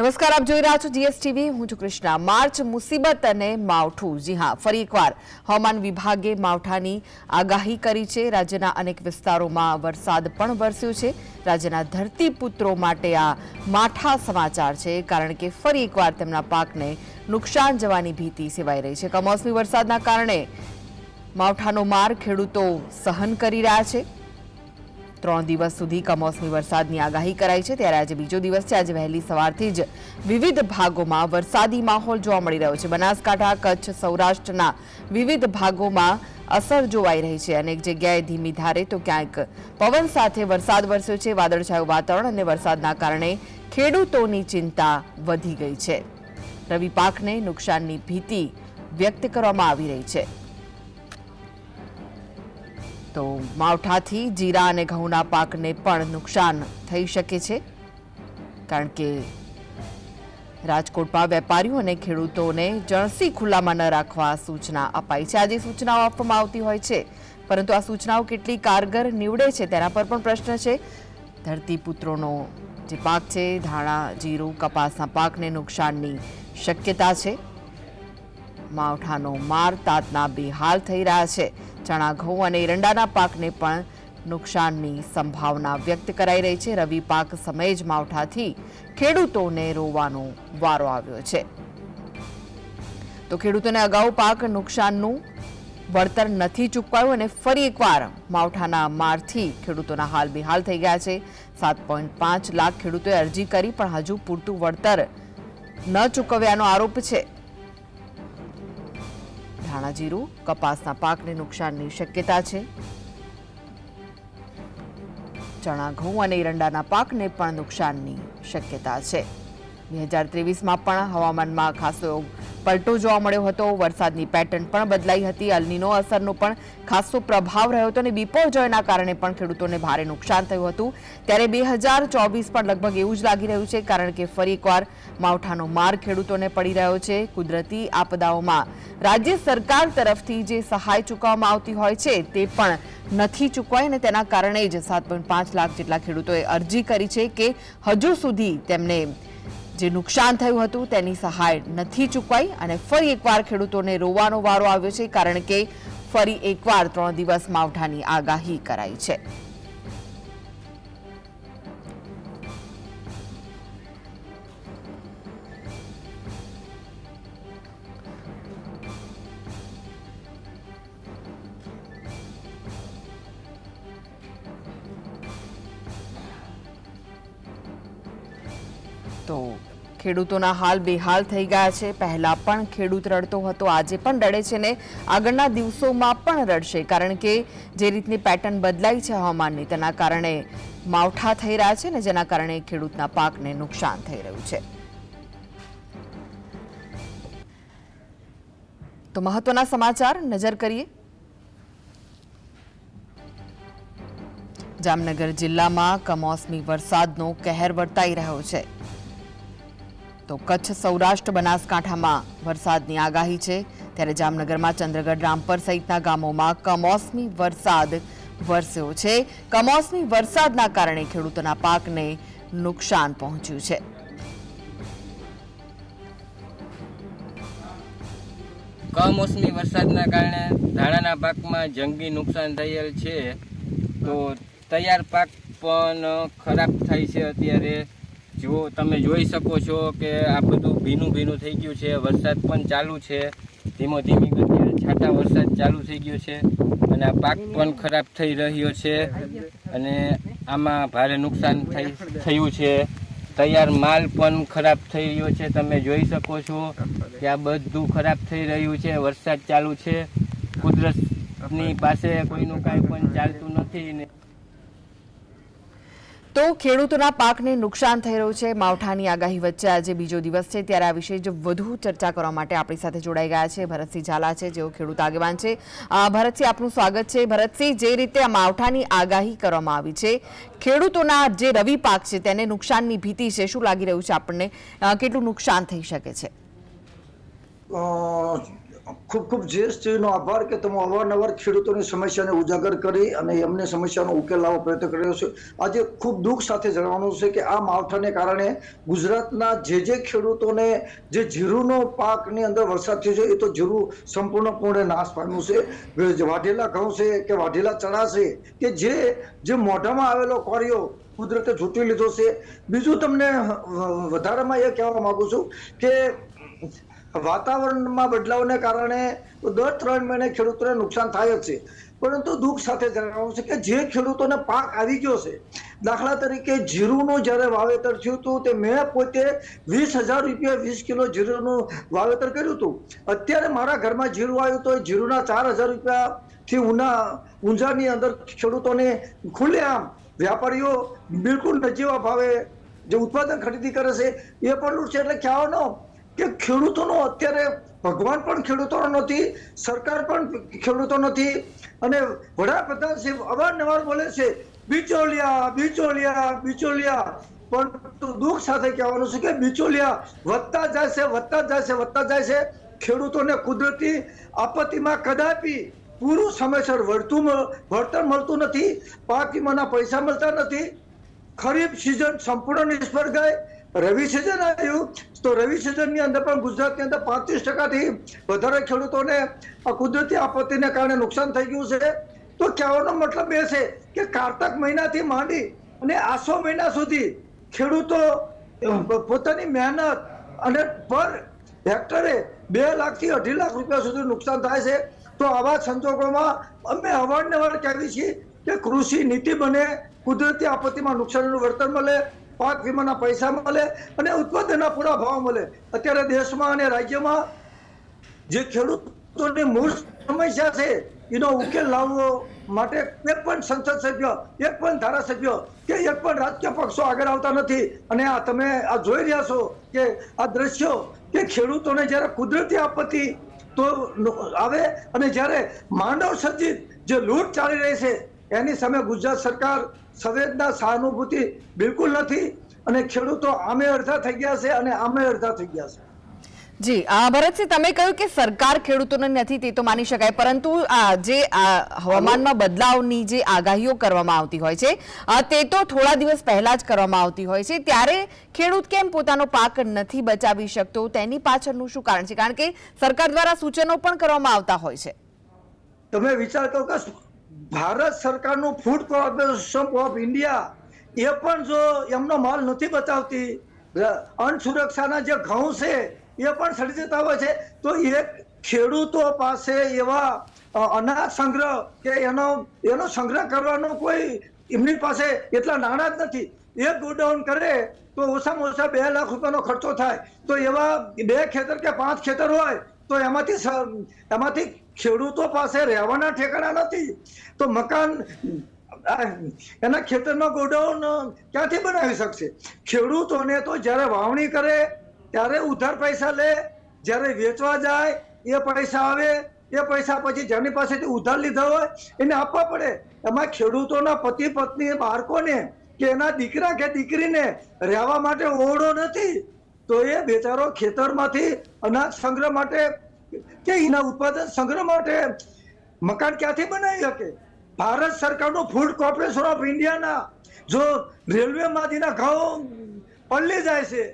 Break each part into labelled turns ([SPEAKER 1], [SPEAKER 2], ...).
[SPEAKER 1] નમસ્કાર, આપ જોઈ રહ્યા છો જીએસટીવી. હું છું કૃષ્ણા. માર્ચ મુસીબત અને માવઠું. જી હા, ફરી એકવાર હવામાન વિભાગે માવઠાની આગાહી કરી છે. રાજ્યના અનેક વિસ્તારોમાં વરસાદ પણ વરસ્યો છે. રાજ્યના ધરતીપુત્રો માટે આ માઠા સમાચાર છે, કારણ કે ફરી એકવાર તેમના પાકને નુકસાન જવાની ભીતિ સેવાઈ રહી છે. કમોસમી વરસાદના કારણે માવઠાનો માર ખેડૂતો સહન કરી રહ્યા છે. ત્રણ દિવસ સુધી કમોસમી વરસાદની આગાહી કરાઈ છે. ત્યારે આજે બીજો દિવસ છે. આજે વહેલી સવારથી જ વિવિધ ભાગોમાં વરસાદી માહોલ જોવા મળી રહ્યો છે. બનાસકાંઠા, કચ્છ, સૌરાષ્ટ્રના વિવિધ ભાગોમાં અસર જોવાઈ રહી છે અનેક જગ્યાએ ધીમી ધારે તો ક્યાંક પવન સાથે વરસાદ વરસ્યો છે. વાદળછાયું વાતાવરણ અને વરસાદના કારણે ખેડૂતોની ચિંતા વધી ગઈ છે. રવિ પાકને નુકસાનની ભીતિ વ્યક્ત કરવામાં આવી રહી છે. તો માવઠાથી જીરા અને ઘઉંના પાકને પણ નુકસાન થઈ શકે છે. કારણ કે રાજકોટમાં વેપારીઓ અને ખેડૂતોને જણસી ખુલ્લામાં ન રાખવા સૂચના અપાઈ છે. આજે સૂચનાઓ આપવામાં આવતી હોય છે. પરંતુ આ સૂચનાઓ કેટલી કારગર નીવડે છે તેના પર પણ પ્રશ્ન છે. ધરતીપુત્રોનો જે પાક છે, ધાણા, જીરું, કપાસના પાકને નુકસાનની શક્યતા છે. માવઠાનો માર તાતના બેહાલ થઈ રહ્યા છે. ચણા ઘઉં અને એરંડાના પાકને પણ નુકસાનની સંભાવના વ્યક્ત કરાઈ રહી છે. રવિ પાક સમયે જ માવઠાથી ખેડૂતોને રોવાનો વારો આવ્યો છે. તો ખેડૂતોને અગાઉ પાક નુકસાનનું વળતર નથી ચૂકવાયું અને ફરી એકવાર માવઠાના મારથી ખેડૂતોના હાલ બેહાલ થઈ ગયા છે. સાત પોઈન્ટ પાંચ લાખ ખેડૂતોએ અરજી કરી, પણ હજુ પૂરતું વળતર ન ચૂકવ્યાનો આરોપ છે. ધાણા જીરું, કપાસના પાકને નુકસાનની શક્યતા છે. ચણા ઘઉં અને એરંડાના પાકને પણ નુકસાનની શક્યતા છે. બે હજાર ત્રેવીસમાં પણ હવામાનમાં ખાસો પલટો જોવા મળ્યો હતો. વરસાદની પેટર્ન પણ બદલાઈ હતી. અલનીનો અસરનો પણ ખાસો પ્રભાવ રહ્યો હતો અને બિપોરજોયના કારણે પણ ખેડૂતોને ભારે નુકસાન થયું હતું. ત્યારે બે હજાર ચોવીસ પણ લગભગ એવું જ લાગી રહ્યું છે, કારણ કે ફરી એકવાર માવઠાનો માર ખેડૂતોને પડી રહ્યો છે કુદરતી આપદાઓમાં. રાજ્ય સરકાર તરફથી જે સહાય ચૂકવવામાં આવતી હોય છે તે પણ નથી ચૂકવાઈ અને તેના કારણે જ સાત પોઈન્ટ પાંચ લાખ જેટલા ખેડૂતોએ અરજી કરી છે કે હજુ સુધી તેમને જે નુકસાન થયું હતું તેની સહાય નથી ચૂકવાઈ અને ફરી એકવાર ખેડૂતોને રોવાનો વારો આવ્યો છે, કારણ કે ફરી એકવાર ત્રણ દિવસ માવઠાની આગાહી કરાઈ છે. તો ખેડૂતોના હાલ બેહાલ થઈ ગયા છે. પહેલા પણ ખેડૂત રડતો હતો, આજે પણ રડે છે ને આગળના દિવસોમાં પણ રડશે. કારણ કે જે રીતની પેટર્ન બદલાઈ છે હવામાનની, તેના કારણે માવઠા થઈ રહ્યા છે ને જેના કારણે ખેડૂતના પાકને નુકસાન થઈ રહ્યું છે. તો મહત્વના સમાચાર નજર કરીએ. જામનગર જિલ્લામાં કમોસમી વરસાદનો કહેર વર્તાઈ રહ્યો છે. તો કચ્છ સૌરાષ્ટ્ર બનાસકાંઠામાં વરસાદની આગાહી છે. ત્યારે જામનગરમાં ચંદ્રગઢ, રામપર સહિતના ગામોમાં કમોસમી વરસાદ વરસ્યો છે. કમોસમી વરસાદના કારણે ખેડૂતોના પાકને નુકસાન પહોંચ્યું છે.
[SPEAKER 2] કમોસમી વરસાદના કારણે ધાણાના પાકમાં જંગી નુકસાન થયેલ છે. તો તૈયાર પાક પણ ખરાબ થાય છે અત્યારે. જો તમે જોઈ શકો છો કે આ બધું ભીનું ભીનું થઈ ગયું છે, વરસાદ પણ ચાલુ છે. ધીમો ધીમી ગતિએ છાંટા વરસાદ ચાલુ થઈ ગયો છે અને આ પાક પણ ખરાબ થઈ રહ્યો છે અને આમાં ભારે નુકસાન થયું છે. તૈયાર માલ પણ ખરાબ થઈ રહ્યો છે, તમે જોઈ શકો છો કે આ બધું ખરાબ થઈ રહ્યું છે, વરસાદ ચાલુ છે. કુદરતની પાસે કોઈનું કાંઈ પણ ચાલતું નથી ને
[SPEAKER 1] તો ખેડૂતોના પાકને નુકસાન થઈ રહ્યું છે. માવઠાની આગાહી વચ્ચે આજે બીજો દિવસ છે. ત્યારે આ વિશે જ વધુ ચર્ચા કરવા માટે આપણી સાથે જોડાઈ ગયા છે ભરતસિંહ ઝાલા છે, જેઓ ખેડૂત આગેવાન છે. ભરતસિંહ, આપનું સ્વાગત છે. ભરતસિંહ, જે રીતે આ માવઠાની આગાહી કરવામાં આવી છે, ખેડૂતોના જે રવિ પાક છે તેને નુકસાનની ભીતિ છે, શું લાગી રહ્યું છે આપણને? કેટલું નુકસાન થઈ શકે છે?
[SPEAKER 3] ખૂબ ખૂબ જીએસટીનો આભાર કે તમે અવારનવાર ખેડૂતોની સમસ્યાને ઉજાગર કરી અને એમની સમસ્યાનો ઉકેલ લાવવા પ્રયત્ન કર્યો છે. આજે ખૂબ દુઃખ સાથે જણાવવાનું છે કે આ માવઠાને કારણે ગુજરાતના જે જે ખેડૂતોને જે જીરુનો પાકની અંદર વરસાદ થયો છે, એ તો જીરું સંપૂર્ણપણે નાશ પામ્યું છે. વાઢેલા ઘઉં છે કે વાઢેલા ચણા છે કે જે જે મોઢામાં આવેલો કોરિયો કુદરતે ઝૂંટી લીધો છે. બીજું તમને વધારામાં એ કહેવા માગું છું કે વાતાવરણમાં બદલાવને કારણે દર ત્રણ મહિને ખેડૂતોને નુકસાન થાય જ છે. પરંતુ દુઃખ સાથે જણાવવાનું છે કે જે ખેડૂતોને પાક આવી ગયો છે, દાખલા તરીકે જીરુનું જ્યારે વાવેતર થયું હતું, તે મેં પોતે વીસ હજાર રૂપિયા વીસ કિલો જીરુનું વાવેતર કર્યું હતું. અત્યારે મારા ઘરમાં જીરું આવ્યું તો જીરુના ચાર હજાર રૂપિયાથી ઉના, ઊંઝાની અંદર ખેડૂતોને ખુલ્લેઆમ વ્યાપારીઓ બિલકુલ નજીવા ભાવે જે ઉત્પાદન ખરીદી કરે છે, એ પણ લૂંટશે એટલે કહેવાનો કે ખેડૂતોનો અત્યારે ભગવાન પણ ખેડૂતોનો નથી, સરકાર પણ ખેડૂતો નથી અને વડાપ્રધાન શ્રી અવારનવાર બોલે છે, બિચોલિયા બિચોલિયા બિચોલિયા. પરંતુ દુઃખ સાથે કહેવાનું છે કે બિચોલિયા વધતા જાય છે, વધતા જાય છે, વધતા જાય છે. ખેડૂતોને કુદરતી આપત્તિમાં કદાપી પૂરું સમયસર વળતું વળતર મળતું નથી પાક વીમાના પૈસા મળતા નથી. ખરીફ સિઝન સંપૂર્ણ નિષ્ફળ ગઈ. રવિ સિઝન આવ્યું. તો રવિ સિઝનની અંદર પણ ગુજરાતની અંદર પાંત્રીસ ટકાથી વધારે ખેડૂતોને આ કુદરતી આપત્તિને કારણે નુકસાન થઈ ગયું છે. તો કહેવાનો મતલબ એ છે કે કારતક મહિનાથી માંડી અને આસો મહિના સુધી ખેડૂતો પોતાની મહેનત અને પર હેક્ટરે બે લાખથી અઢી લાખ રૂપિયા સુધી નુકસાન થાય છે. તો આવા સંજોગોમાં અમે અવારનવાર કહેવી છીએ કે કૃષિ નીતિ બને, કુદરતી આપત્તિમાં નુકસાનનું વળતર મળે પાક વીમાના પૈસા મળે અને ઉત્પાદનના પૂરા ભાવ મળે. અત્યારે દેશમાં અને રાજ્યમાં જે ખેડૂતોની મૂળ સમસ્યા છે, એનો ઉકેલ લાવવો માટે એક પણ સંસદ સભ્ય, એક પણ ધારાસભ્ય કે એક પણ રાજકીય પક્ષો આગળ આવતા નથી. અને આ તમે આ જોઈ રહ્યા છો કે આ દ્રશ્યો કે ખેડૂતોને જ્યારે કુદરતી આપત્તિ તો આવે અને જ્યારે માનવ સર્જિત જે લૂંટ ચાલી રહી છે, એની સામે ગુજરાત સરકાર સંવેદના સહાનુભૂતિ બિલકુલ નથી અને ખેડૂતો આમે અડધા થઈ ગયા છે અને આમે અડધા થઈ ગયા છે.
[SPEAKER 1] જી ભરતસિંહ તમે કહ્યું કે સરકાર ખેડૂતોને નથી તે તો માની શકાય પરંતુ જે હવામાનમાં બદલાવની જે આગાહીઓ કરવામાં આવતી હોય છે તે તો થોડા દિવસ પહેલા જ કરવામાં આવતી હોય છે. ત્યારે ખેડૂત કેમ પોતાનો પાક નથી બચાવી શકતો? તેની પાછળનું શું કારણ છે? કારણ કે સરકાર દ્વારા સૂચનો પણ કરવામાં આવતા હોય છે.
[SPEAKER 3] તમે વિચાર કરો કે ભારત સરકારનું ફૂડ કોર્પોરેશન ઓફ ઇન્ડિયા એ પણ જો એમનો માલ નથી બચાવતી અન્ન સુરક્ષાના જે ઘઉં છે, એ પણ સડી જતા હોય છે, તો એ ખેડૂતો પાસે એવા અનાજ સંગ્રહ કે એનો એનો સંગ્રહ કરવાનો કોઈ એમની પાસે એટલા નાણાં જ નથી. એક ગોડાઉન કરે તો ઓછામાં ઓછા બે લાખ રૂપિયાનો ખર્ચો થાય. તો એવા બે ખેતર કે પાંચ ખેતર હોય તો એમાંથી એમાંથી ખેડૂતો પાસે રહેવાના ઠેકાણા નથી. તો મકાન એના ખેતરમાં ગોડાઉન ક્યાંથી બનાવી શકશે? ખેડૂતોને તો જ્યારે વાવણી કરે, ત્યારે ઉધાર પૈસા લે, જ્યારે વેચવા જાય, એ પૈસા આવે, એ પૈસા પછી જેની પાસેથી ઉધાર લીધા હોય, એને આપવા પડે. એમાં ખેડૂતોના પતિ પત્ની, બાળકોને કે એના દીકરા કે દીકરીને રહેવા માટે ઓરડો નથી. તો એ બેચારો ખેતરમાંથી અનાજ સંગ્રહ માટે કે એના ઉત્પાદન સંગ્રહ માટે મકાન ક્યાંથી બનાવી શકે? ભારત સરકારનું ફૂડ કોર્પોરેશન ઓફ ઇન્ડિયાના જો રેલવેમાંથીના ઘઉં પલ્લી જાય છે,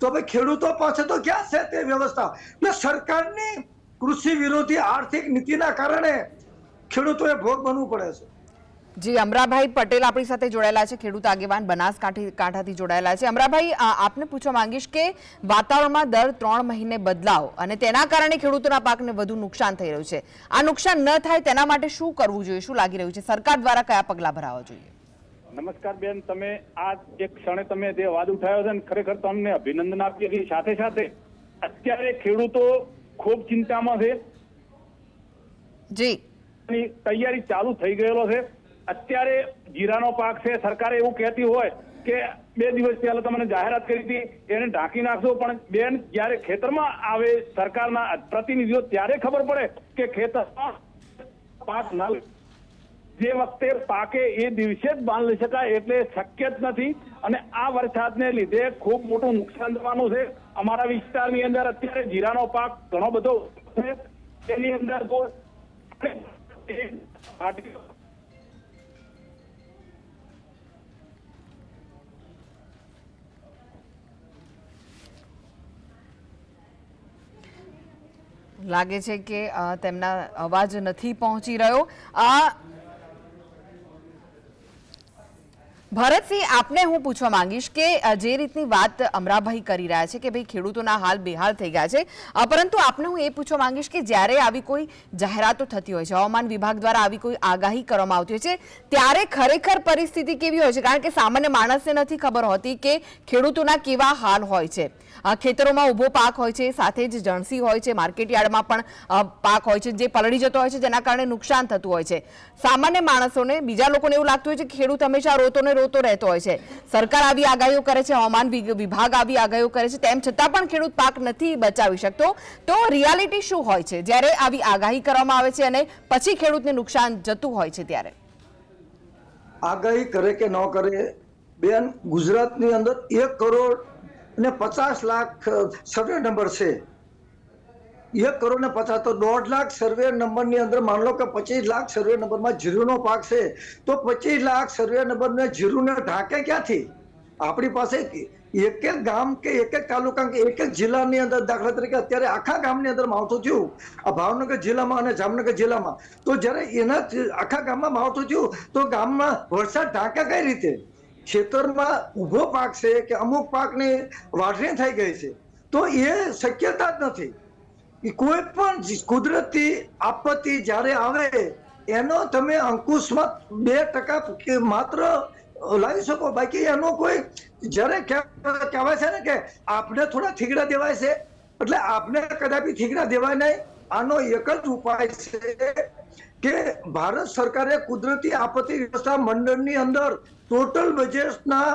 [SPEAKER 3] તો ભાઈ ખેડૂતો પાસે તો ક્યાં છે તે વ્યવસ્થા? એટલે સરકારની કૃષિ વિરોધી આર્થિક નીતિના કારણે ખેડૂતોએ ભોગ બનવું પડે છે.
[SPEAKER 1] જી અમરાભાઈ પટેલ આપણી સાથે જોડાયેલા છે ખેડૂત આગેવાન બનાસકાંઠાથી કાંઠાથી જોડાયેલા છે. અમરાભાઈ આપને પૂછવા માંગીશ કે વાતાવરણમાં દર ત્રણ મહિને બદલાવ અને તેના કારણે ખેડૂતોના પાકને વધુ નુકસાન થઈ રહ્યું છે. આ નુકસાન ન થાય તેના માટે શું કરવું જોઈએ શું લાગી રહ્યું છે? સરકાર દ્વારા કયા પગલાં ભરાવા જોઈએ?
[SPEAKER 4] નમસ્કાર બેન તમે આ એક ક્ષણે તમે જે વાદ ઉઠાવ્યો છે ને ખરેખર તમને અભિનંદન આપીએ છીએ. સાથે સાથે અત્યારે ખેડૂતો ખૂબ ચિંતામાં છે.
[SPEAKER 1] જી.
[SPEAKER 4] તૈયારી ચાલુ થઈ ગયેલો છે. અત્યારે જીરાનો પાક છે, સરકારે એવું કહેતી હોય કે બે દિવસ પહેલા તમને જાહેરાત કરી હતી, એને ઢાંકી નાખશો પણ બેન, જ્યારે ખેતરમાં આવે સરકારના પ્રતિનિધિઓ, ત્યારે ખબર પડે કે ખેતરમાં પાક ના જે વખતે પાકે એ દિવસે જ બાંધ લઈ શકાય એટલે શક્ય જ નથી. અને આ વરસાદને લીધે ખૂબ મોટું નુકસાન થવાનું છે. અમારા વિસ્તારની અંદર અત્યારે જીરાનો પાક ઘણો બધો છે. એની અંદર
[SPEAKER 1] લાગે છે કે તેમના અવાજ નથી પહોંચી રહ્યો. આ ભરતસિંહ, આપને હું પૂછવા માંગીશ કે જે રીતની વાત અમરાભાઈ કરી રહ્યા છે કે ભાઈ ખેડૂતોના હાલ બેહાલ થઈ ગયા છે પરંતુ આપને હું એ પૂછવા માંગીશ કે જ્યારે આવી કોઈ જાહેરાતો થતી હોય છે, હવામાન વિભાગ દ્વારા આવી કોઈ આગાહી કરવામાં આવતી હોય છે, ત્યારે ખરેખર પરિસ્થિતિ કેવી હોય છે? કારણ કે સામાન્ય માણસને નથી ખબર હોતી કે ખેડૂતોના કેવા હાલ હોય છે. ખેતરોમાં ઊભો પાક હોય છે, સાથે જ જણસી હોય છે માર્કેટ યાર્ડમાં પણ પાક હોય છે, જે પલળી જતો હોય છે, જેના કારણે નુકસાન થતું હોય છે. સામાન્ય માણસોને, બીજા લોકોને એવું લાગતું હોય છે કે ખેડૂત હંમેશા રોતો ને રોતો રહેતો હોય છે. સરકાર આવી આગાહીઓ કરે છે, હવામાન વિભાગ આવી આગાહીઓ કરે છે, તેમ છતાં પણ ખેડૂત પાક નથી બચાવી શકતો. તો રિયાલિટી શું હોય છે? જ્યારે આવી આગાહી કરવામાં આવે છે અને પછી ખેડૂતને નુકસાન જતું હોય છે ત્યારે?
[SPEAKER 3] આગાહી કરે કે ન કરે? બેન, ગુજરાતની અંદર એક કરોડ ને પચાસ લાખ સર્વે નંબર છે. એક કરોડ ને પચાસ તો દોઢ લાખ સર્વે નંબરની અંદર માન લો કે પચીસ લાખ સર્વે નંબરમાં જીરુનો પાક છે, તો પચીસ લાખ સર્વે નંબરને જીરુને ઢાકે ક્યાંથી? આપણી પાસે એક એક ગામ કે એક એક તાલુકા કે એક એક જિલ્લાની અંદર, દાખલા તરીકે અત્યારે આખા ગામની અંદર માવઠું થયું, આ ભાવનગર જિલ્લામાં અને જામનગર જિલ્લામાં. તો જ્યારે એના આખા ગામમાં માવઠું થયું, તો ગામમાં વરસાદ ઢાંકે કઈ રીતે? ખેતરમાં ઊભો પાક છે કે અમુક પાકની વાઢણી થઈ ગઈ છે. તો એ શક્યતા જ નથી. એ કોઈ પણ કુદરતી આપત્તિ જ્યારે આવે, એનો તમે અંકુશમાં બે ટકા માત્ર લાવી શકો. બાકી એનો કોઈ જ્યારે કહેવાય છે ને કે આપને થોડા થીગડા દેવાય છે, એટલે આપને કદાપી થીગડા દેવાય નહીં. આનો એક જ ઉપાય છે કે ભારત સરકારે કુદરતી આપત્તિ વ્યવસ્થા મંડળની અંદર ટોટલ બજેટના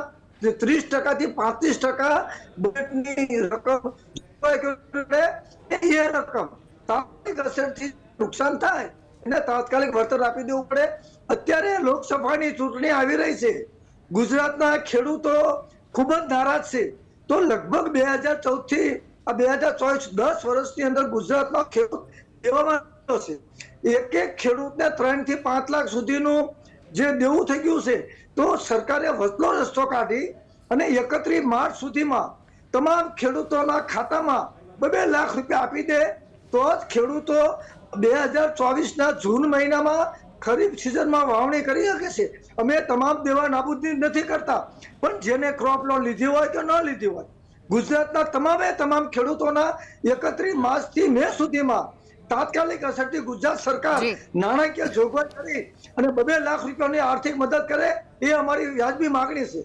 [SPEAKER 3] ત્રીસ ટકાથી પાંત્રીસ ટકા બજેટની રકમ રકમ. તાત્કાલિક અસરથી નુકસાન થાય એને તાત્કાલિક વળતર આપી દેવું પડે. અત્યારે લોકસભાની ચૂંટણી આવી રહી છે. ગુજરાતના ખેડૂતો ખૂબ જ નારાજ છે. તો લગભગ બે હજાર ચૌદથી આ બે હજાર ચોવીસ દસ વર્ષની અંદર ગુજરાતનો ખેડૂત દેવામાં આવ્યો છે. એક એક ખેડૂતને ત્રણથી પાંચ લાખ સુધીનું જે દેવું થઈ ગયું છે, તો સરકારે વચલો રસ્તો કાઢી અને એકત્રીસ માર્ચ સુધીમાં તમામ ખેડૂતોના ખાતામાં બે બે લાખ રૂપિયા આપી દે તો જ ખેડૂતો બે હજાર ચોવીસના જૂન મહિનામાં ખરીફ સિઝનમાં વાવણી કરી શકે છે. અમે તમામ દેવા નાબૂદી નથી કરતા પણ જેને ક્રોપ લોન લીધી હોય કે ન લીધી હોય ગુજરાતના તમામે તમામ ખેડૂતોના એકત્રીસ માર્ચથી મે સુધીમાં તાત્કાલિક અસરથી ગુજરાત સરકાર નાણાકીય જોગવાઈ કરી અને બે લાખ રૂપિયાની આર્થિક મદદ કરે એ અમારી વ્યાજબી માગણી છે.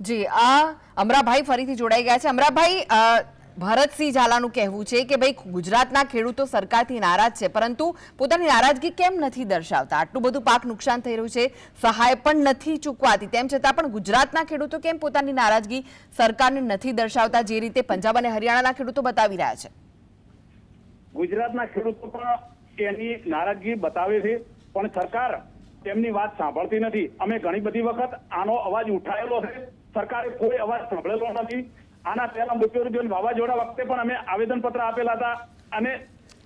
[SPEAKER 1] જી, આ અમરાભાઈ ફરીથી જોડાઈ ગયા છે. અમરાભાઈ ભરતસિંહ ઝાલાનું કહેવું છે કે ભાઈ, ગુજરાતના ખેડૂતો સરકારથી નારાજ છે, પરંતુ પોતાની નારાજગી કેમ નથી દર્શાવતા? આટલું બધું પાક નુકસાન થઈ રહ્યું છે, સહાય પણ નથી ચૂકવાતી. તેમ છતાં પણ ગુજરાતના ખેડૂતો કેમ પોતાની નારાજગી સરકારને નથી દર્શાવતા, જે રીતે પંજાબ અને હરિયાણાના ખેડૂતો બતાવી રહ્યા છે?
[SPEAKER 4] ગુજરાતના ખેડૂતો પણ એની નારાજગી બતાવે છે, પણ સરકાર તેમની વાત સાંભળતી નથી. અમે ઘણી બધી વખત આનો અવાજ ઉઠાયેલો છે સરકારે કોઈ અવાજ સાંભળેલો નથી. આના પહેલા મુખ્યમંત્રી વાવાઝોડા વખતે પણ અમે આવેદન આપેલા હતા અને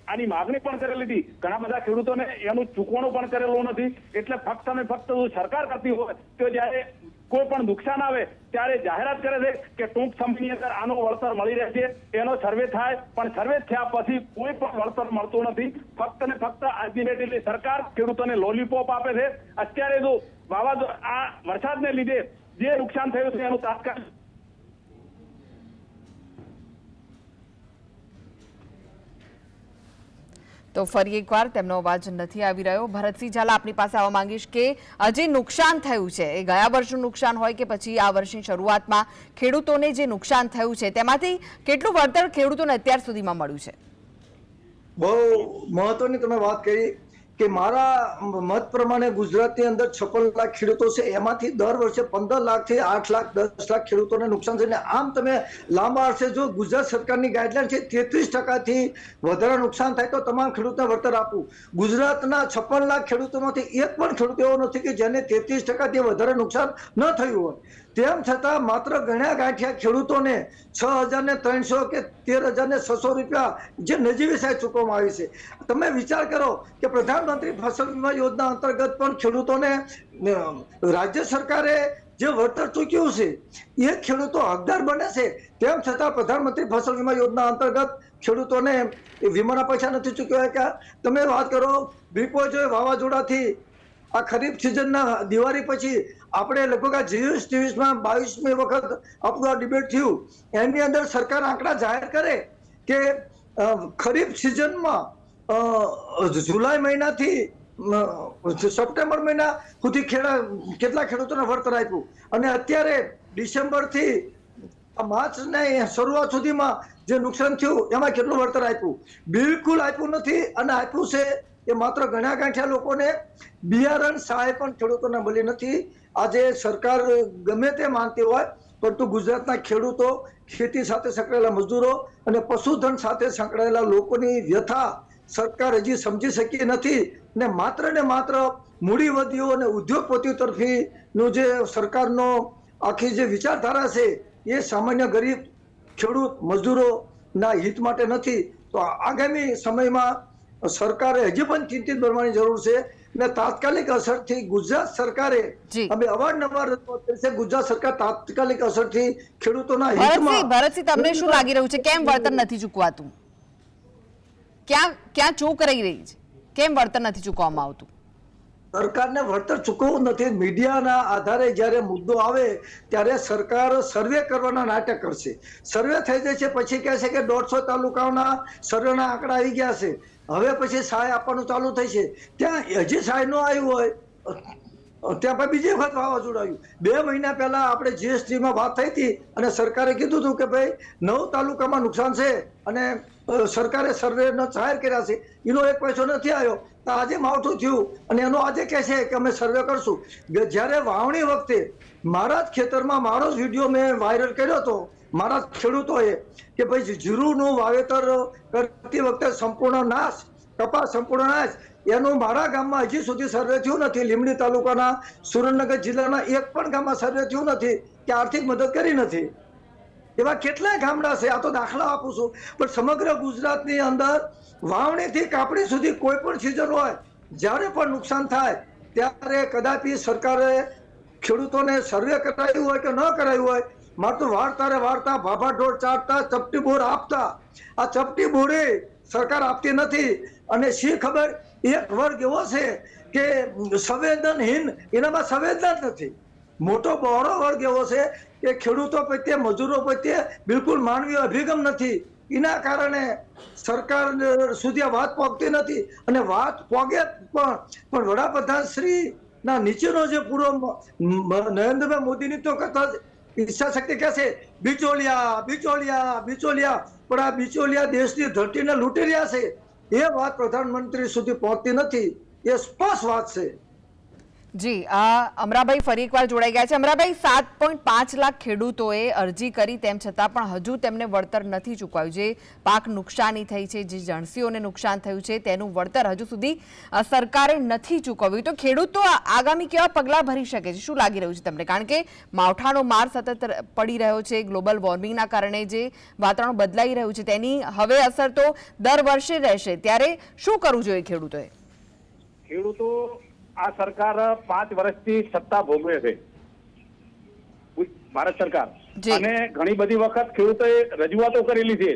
[SPEAKER 4] આની માગણી પણ કરેલી હતી. ઘણા બધા ખેડૂતોને એનું ચૂકવણું પણ કરેલું નથી. એટલે ફક્ત અને ફક્ત સરકાર કરતી હોય તો જ્યારે કોઈ પણ નુકસાન આવે ત્યારે જાહેરાત કરે છે કે ટૂંક સમયની અંદર આનો વળતર મળી રહેશે. એનો સર્વે થાય. પણ સર્વે થયા પછી કોઈ પણ વળતર મળતું નથી. ફક્ત ને ફક્ત અલ્ટિમેટલી સરકાર ખેડૂતોને લોલીપોપ આપે છે. અત્યારે જો વાવાઝોડા આ વરસાદને લીધે જે નુકસાન થયું છે એનું તાત્કાલિક
[SPEAKER 1] તો ફરી એકવાર તેમનો અવાજ નથી આવી રહ્યો. ભરતસિંહ ઝાલા આપની પાસે આવવા માંગીશ કે જે નુકસાન થયું છે. એ ગયા વર્ષનું નુકસાન હોય કે પછી આ વર્ષની શરૂઆતમાં ખેડૂતોને જે નુકસાન થયું છે તેમાંથી કેટલું વળતર ખેડૂતોને અત્યાર સુધીમાં મળ્યું છે?
[SPEAKER 3] બહુ મહત્વની તમે વાત કરી. કે મારા મત પ્રમાણે ગુજરાતની અંદર છપ્પન લાખ ખેડૂતો છે, એમાંથી દર વર્ષે પંદર લાખથી આઠ લાખ, દસ લાખ ખેડૂતોને નુકસાન થઈને આમ તમે લાંબા અરસે જો ગુજરાત સરકારની ગાઈડલાઈન છે, તેત્રીસ ટકાથી વધારે નુકસાન થાય તો તમામ ખેડૂતને વળતર આપવું ગુજરાતના છપ્પન લાખ ખેડૂતોમાંથી એક પણ ખેડૂત એવો નથી કે જેને તેત્રીસ ટકાથી વધારે નુકસાન ન થયું હોય. તેમ છતાં માત્ર ગણ્યા ગાંઠિયા ખેડૂતોને છ હજાર ને ત્રણસો કે તેર હજાર ને છસો રૂપિયા જે નજીવી સાહેબ ચૂકવવામાં આવી છે. તમે વિચાર કરો કે પ્રધાનમંત્રી ફસલ વીમા યોજના અંતર્ગત પણ ખેડૂતોને રાજ્ય સરકારે જે વળતર ચૂક્યું છે, એ ખેડૂતો હકદાર બને છે. તેમ છતાં પ્રધાનમંત્રી ફસલ વીમા યોજના અંતર્ગત ખેડૂતોને વીમાના પૈસા નથી ચૂક્યા તમે વાત કરો બિપોજોય વાવાઝોડાથી આ ખરીફ સિઝનના દિવાળી પછી આપણે લગભગ આ જીવીસ ત્રેવીસમાં બાવીસમી વખત આપણું આ ડિબેટ થયું. એની અંદર સરકાર આંકડા જાહેર કરે કે ખરીફ સિઝનમાં જુલાઈ મહિનાથી સપ્ટેમ્બર મહિના સુધી ખેડા, કેટલા ખેડૂતોને વળતર આપ્યું? અને અત્યારે ડિસેમ્બરથી માર્ચની શરૂઆત સુધીમાં જે નુકસાન થયું, એમાં કેટલું વળતર આપ્યું? બિલકુલ આપ્યું નથી અને આપ્યું છે એ માત્ર ઘણા ગાંઠિયા લોકોને બિયારણ સહાય પણ ખેડૂતોને મળી નથી. આજે સરકાર ગમે તે માનતી હોય, પરંતુ ગુજરાતના ખેડૂતો ખેતી સાથે સંકળાયેલા મજદૂરો અને પશુધન સાથે સંકળાયેલા લોકોની વ્યથા સરકાર હજી સમજી શકી નથી ને માત્ર ને માત્ર મૂડીવાદીઓ અને ઉદ્યોગપતિઓ તરફીનું જે સરકારનો આખી જે વિચારધારા છે, એ સામાન્ય ગરીબ ખેડૂત મજદૂરોના હિત માટે નથી. તો આગામી સમયમાં સરકારે હજી પણ ચિંતિત બનવાની જરૂર છે ને તાત્કાલિક અસરથી ગુજરાત સરકારે. અમે અવારનવાર છે ગુજરાત સરકાર તાત્કાલિક અસરથી ખેડૂતોના હિતમાં
[SPEAKER 1] ભરતસિંહ તમને શું લાગી રહ્યું છે? કેમ વર્તન નથી ચૂકવાતું? ક્યાં ક્યાં ચૂક રહી રહી છે? કેમ વર્તન નથી ચૂકવામાં આવતું?
[SPEAKER 3] સરકારને વળતર ચૂકવવું નથી. મીડિયાના આધારે જ્યારે મુદ્દો આવે, ત્યારે સરકાર સર્વે કરવાના નાટક કરશે. સર્વે થઈ જાય છે, પછી કહે છે કે દોઢસો તાલુકાઓના સર્વેના આંકડા આવી ગયા છે. હવે પછી સહાય આપવાનું ચાલુ થઈ છે. ત્યાં હજી સહાય ન આવ્યું હોય ત્યાં પછી બીજી વખત વાવાઝોડું આવ્યું. બે મહિના પહેલા આપણે જીએસટીમાં વાત થઈ હતી અને સરકારે કીધું હતું કે ભાઈ, નવ તાલુકામાં નુકસાન છે અને સરકારે સર્વેનો જાહેર કર્યા છે. એનો એક પૈસો નથી આવ્યો. તો આજે માવઠું થયું અને એનો આજે કહે છે કે અમે સર્વે કરશું. જ્યારે વાવણી વખતે મારા જ ખેતરમાં મારો જ વીડિયો મેં વાયરલ કર્યો હતો, મારા ખેડૂતોએ, કે ભાઈ, જીરુનું વાવેતર કરતી વખતે સંપૂર્ણ નાશ કપાસ સંપૂર્ણ નાશ એનું મારા ગામમાં હજી સુધી સર્વે થયું નથી. લીમડી તાલુકાના સુરેન્દ્રનગર જિલ્લાના એક પણ ગામમાં સર્વે થયું નથી. કે આર્થિક મદદ કરી નથી. એવા કેટલાય ગામડા છે. આ તો દાખલા આપું છું. પણ સમગ્ર ગુજરાતની અંદર વાવણીથી કાપણી સુધી કોઈ પણ સિઝન હોય, જ્યારે પણ નુકસાન થાય, ત્યારે કદાપી સરકારે ખેડૂતોને સર્વે કરાયું હોય કે ન કરાયું હોય વાર્તા વાર્તારે વાર્તા, ભાભા ઢોળ ચાટતા ચપટી બોર આપતા. આ ચપટી બોરે સરકાર આપતી નથી. અને શી ખબર? એક વર્ગ એવો છે કે સંવેદનહીન, એનામાં સંવેદના નથી. મોટો બહોળો વર્ગ એવો છે કે ખેડૂતો પ્રત્યે મજૂરો પ્રત્યે બિલકુલ માનવીય અભિગમ નથી. એના કારણે સરકાર સુધી આ વાત પહોંચતી નથી. અને વાત પહોંચે પણ પણ વડાપ્રધાન શ્રી ના નીચેનો જે પૂરો નરેન્દ્રભાઈ મોદીની તો કથા ઈચ્છા શક્તિ કહે છે બિચોલિયા બિચોલિયા બિચોલિયા પણ આ બિચોલિયા દેશની ધરતીને લૂંટી રહ્યા છે. એ વાત પ્રધાનમંત્રી સુધી પહોંચતી નથી. એ સ્પષ્ટ વાત છે.
[SPEAKER 1] જી અમરાભાઈ ફરી એકવાર જોડાઈ ગયા છે. અમરાભાઈ, સાત પોઈન્ટ પાંચ લાખ ખેડૂતોએ અરજી કરી, તેમ છતાં પણ હજુ તેમને વળતર નથી ચૂકવાયું. જે પાક નુકસાની થઈ છે, જે જણસીઓને નુકસાન થયું છે, તેનું વળતર હજુ સુધી સરકારે નથી ચૂકવ્યું. તો ખેડૂતો આગામી કેવા પગલાં ભરી શકે છે? શું લાગી રહ્યું છે તમને? કારણ કે માવઠાનો માર સતત પડી રહ્યો છે, ગ્લોબલ વોર્મિંગના કારણે જે વાતાવરણ બદલાઈ રહ્યું છે, તેની હવે અસર તો દર વર્ષે રહેશે. ત્યારે શું કરવું જોઈએ ખેડૂતોએ?
[SPEAKER 4] ખેડૂતો આ સરકાર પાંચ વર્ષથી સત્તા ભોગવે છે. ભારત સરકાર. અને ઘણી બધી વખત ખેડૂતોએ રજૂઆતો કરેલી છે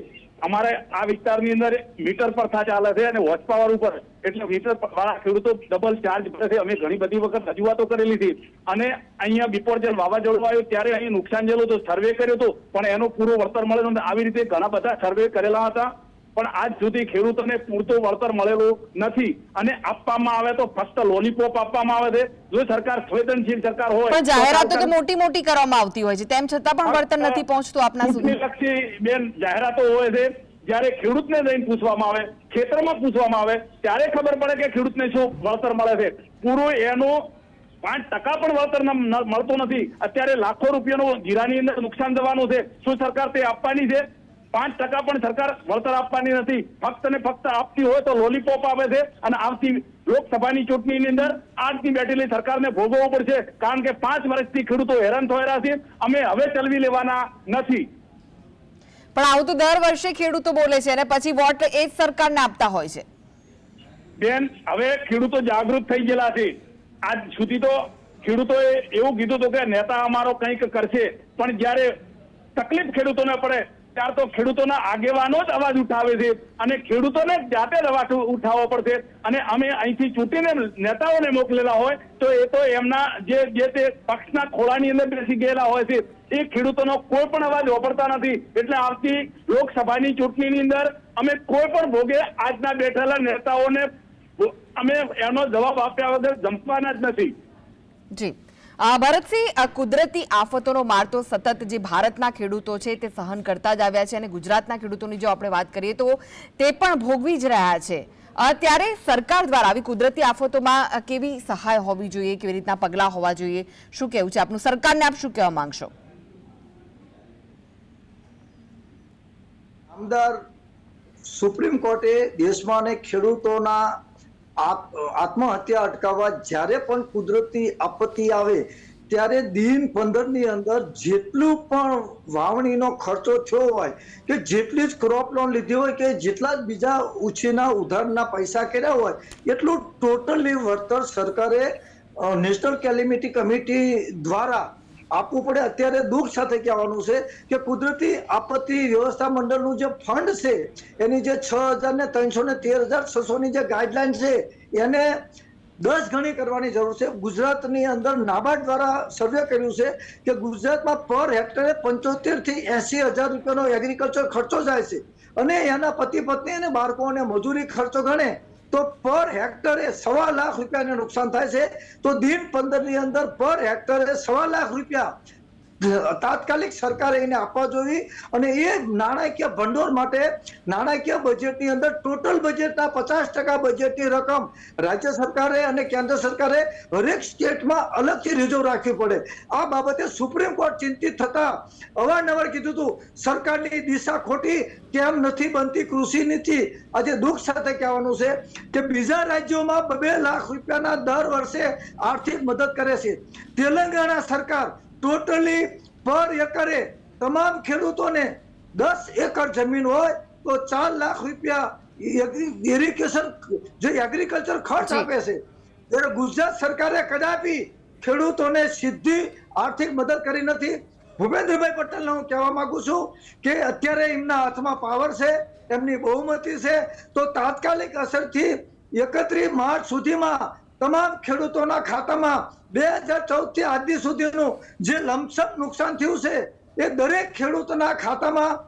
[SPEAKER 4] અમારે આ વિસ્તારની અંદર મીટર પર થા ચાલે છે અને વોચ પાવર ઉપર. એટલે મીટર વાળા ખેડૂતો ડબલ ચાર્જ ભરે છે. અમે ઘણી બધી વખત રજૂઆતો કરેલી હતી અને અહીંયા બિપોરજલ વાવાઝોડું આવ્યું ત્યારે અહીં નુકસાન જેલું તો સર્વે કર્યો હતો. પણ એનો પૂરો વળતર મળેલો આવી રીતે ઘણા બધા સર્વે કરેલા હતા. પણ આજ સુધી ખેડૂતોને પૂરતું વળતર મળેલું નથી. અને આપવામાં આવે તો ફક્ત લોલીપોપ આપવામાં આવે છે. જો સરકાર સંવેદનશીલ સરકાર હોય
[SPEAKER 1] પણ જાહેરાતો તો મોટી મોટી કરવામાં આવતી હોય છે. તેમ છતાં પણ વળતર નથી પહોંચતું આપના સુધી.
[SPEAKER 4] લક્ષી બેન જાહેરાતો હોય છે. જ્યારે ખેડૂતને જઈને પૂછવામાં આવે ખેતરમાં પૂછવામાં આવે ત્યારે ખબર પડે કે ખેડૂતને શું વળતર મળે છે. પૂરું એનું પાંચ ટકા પણ વળતર મળતું નથી. અત્યારે લાખો રૂપિયાનું જીરાની અંદર નુકસાન થવાનું છે. શું સરકાર તે આપવાની છે? પાંચ ટકા પણ સરકાર વળતર આપવાની નથી. ફક્ત ને ફક્ત આપતી હોય તો લોલીપોપ આપે છે અને આવતી લોકસભાની ચૂંટણીની અંદર આજની બેઠેલી સરકારને ભોગવવું પડશે. કારણ કે પાંચ વર્ષથી ખેડૂતો હેરાન થયેલા છે. અમે હવે ચલવી લેવાના નથી.
[SPEAKER 1] પણ આવું તો દર વર્ષે ખેડૂતો બોલે છે અને પછી વોટ એ જ સરકારને આપતા હોય છે.
[SPEAKER 4] બેન હવે ખેડૂતો જાગૃત થઈ ગયેલા છે. આજ સુધી તો ખેડૂતોએ એવું કીધું હતું કે નેતા અમારો કંઈક કરશે. પણ જ્યારે તકલીફ ખેડૂતોને પડે ત્યાર તો ખેડૂતોના આગેવાનો જ અવાજ ઉઠાવે છે અને ખેડૂતોને જાતે જ અવાજ ઉઠાવવો પડશે. અને અમે અહીંથી ચૂંટીને નેતાઓને મોકલેલા હોય તો એ તો એમના જે જે તે પક્ષના ખોળાની અંદર બેસી ગયેલા હોય છે, એ ખેડૂતોનો કોઈ પણ અવાજ વાપરતા નથી. એટલે આવતી લોકસભાની ચૂંટણીની અંદર અમે કોઈ પણ ભોગે આજના બેઠેલા નેતાઓને અમે એનો જવાબ આપ્યા વગર જમવાના જ નથી.
[SPEAKER 1] જી. ભરતસિંહ કુદરતી આફતોનો માર તો સતત જે ભારતના ખેડૂતો છે તે સહન કરતા જ આવ્યા છે અને ગુજરાતના ખેડૂતોની જો આપણે વાત કરીએ તો તે પણ ભોગવી જ રહ્યા છે. ત્યારે સરકાર દ્વારા આવી કુદરતી આફતોમાં કેવી સહાય હોવી જોઈએ, કેવી રીતના પગલાં હોવા જોઈએ? શું કહેવું છે આપનું? સરકારને આપ શું કહેવા માંગશો?
[SPEAKER 3] આમદાર, સુપ્રીમ કોર્ટે દેશમાં ખેડૂતોના આત્મહત્યા અટકાવવા જ્યારે પણ કુદરતી આપત્તિ આવે, ત્યારે દિન પંદરની અંદર જેટલું પણ વાવણીનો ખર્ચો થયો હોય, કે જેટલી જ ક્રોપ લોન લીધી હોય, કે જેટલા જ બીજા ઉછીના, ઉધારના પૈસા કર્યા હોય, એટલું ટોટલી વળતર સરકારે નેશનલ કેલિમિટી કમિટી દ્વારા આપવું પડે અત્યારે દુઃખ સાથે કહેવાનું છે કે કુદરતી આપત્તિ વ્યવસ્થા મંડળનું જે ફંડ છે, એની જે છ હજાર ને ત્રણસો ને તેર હજાર છસો ની જે ગાઈડલાઈન છે, એને દસ ગણી કરવાની જરૂર છે. ગુજરાતની અંદર નાબાર્ડ દ્વારા સર્વે કર્યું છે કે ગુજરાતમાં પર હેક્ટરે પંચોતેરથી એસી હજાર રૂપિયાનો એગ્રીકલ્ચર ખર્ચો જાય છે. અને એના પતિ પત્ની અને બાળકો અને મજૂરી ખર્ચો ગણે તો પર હેક્ટરે સવા લાખ રૂપિયાને નુકસાન થાય છે. તો દિન પંદરની અંદર પર હેક્ટરે સવા લાખ રૂપિયા તાત્કાલિક સરકારે એને આપવા જોઈએ અને એ નાણાકીય ભંડોળ માટે નાણાકીય બજેટની અંદર ટોટલ બજેટના પચાસ ટકા બજેટની રકમ રાજ્ય સરકારે અને કેન્દ્ર સરકારે હરેક સ્ટેટમાં અલગથી રિઝર્વ રાખવી પડે. આ બાબતે સુપ્રીમ કોર્ટ ચિંતિત થતા અવારનવાર કીધું હતું, સરકારની દિશા ખોટી કેમ નથી બનતી કૃષિ નીતિ. આજે દુઃખ સાથે કહેવાનું છે કે બીજા રાજ્યોમાં બે લાખ રૂપિયાના દર વર્ષે આર્થિક મદદ કરે છે. તેલંગાણા સરકાર ટોટલી પર એકરે તમામ ખેડૂતોને દસ એકર જમીન હોય તો ચાર લાખ રૂપિયા ઇરિગેશન જે એગ્રીકલ્ચર ખર્ચ આપે છે જ્યારે ગુજરાત સરકારે કદાપી ખેડૂતોને સીધી આર્થિક મદદ કરી નથી. ભૂપેન્દ્રભાઈ પટેલને હું કહેવા માંગુ છું કે અત્યારે એમના હાથમાં પાવર છે એમની બહુમતી છે તો તાત્કાલિક અસરથી એકત્રીસ માર્ચ સુધીમાં તમામ ખેડૂતોના ખાતામાં બે હજાર ચૌદથી આજ સુધીનું જે લમસમ નુકસાન થયું છે એ દરેક ખેડૂતના ખાતામાં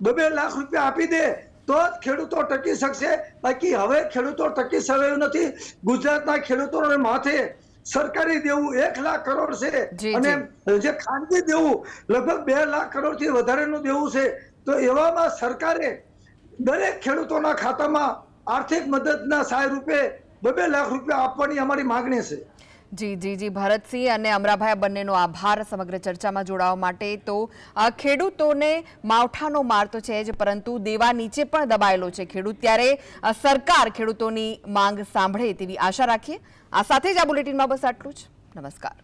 [SPEAKER 3] બબે લાખ રૂપિયા આપી દે તો જ ખેડૂતો ટકી શકશે. બાકી હવે ખેડૂતો ટકી શકે એવું નથી. ગુજરાતના ખેડૂતોને માથે સરકારી દેવું એક લાખ કરોડ છે. અને જે. ખાનગી દેવું લગભગ બે લાખ કરોડથી વધારેનું દેવું છે તો એવામાં સરકારે દરેક ખેડૂતોના ખાતામાં આર્થિક મદદના સહાય રૂપે બે લાખ રૂપિયા આપવાની અમારી માગણી છે.
[SPEAKER 1] જી જી જી. ભરતસિંહ અને અમરાભાઈ બંનેનો આભાર સમગ્ર ચર્ચામાં જોડાવા માટે. તો ખેડૂતોને માવઠાનો માર તો છે જ, પરંતુ દેવા નીચે પણ દબાયેલો છે ખેડૂત. ત્યારે સરકાર ખેડૂતોની માંગ સાંભળે તેવી આશા રાખીએ. આ સાથે જ આ બુલેટિનમાં બસ આટલું જ. નમસ્કાર.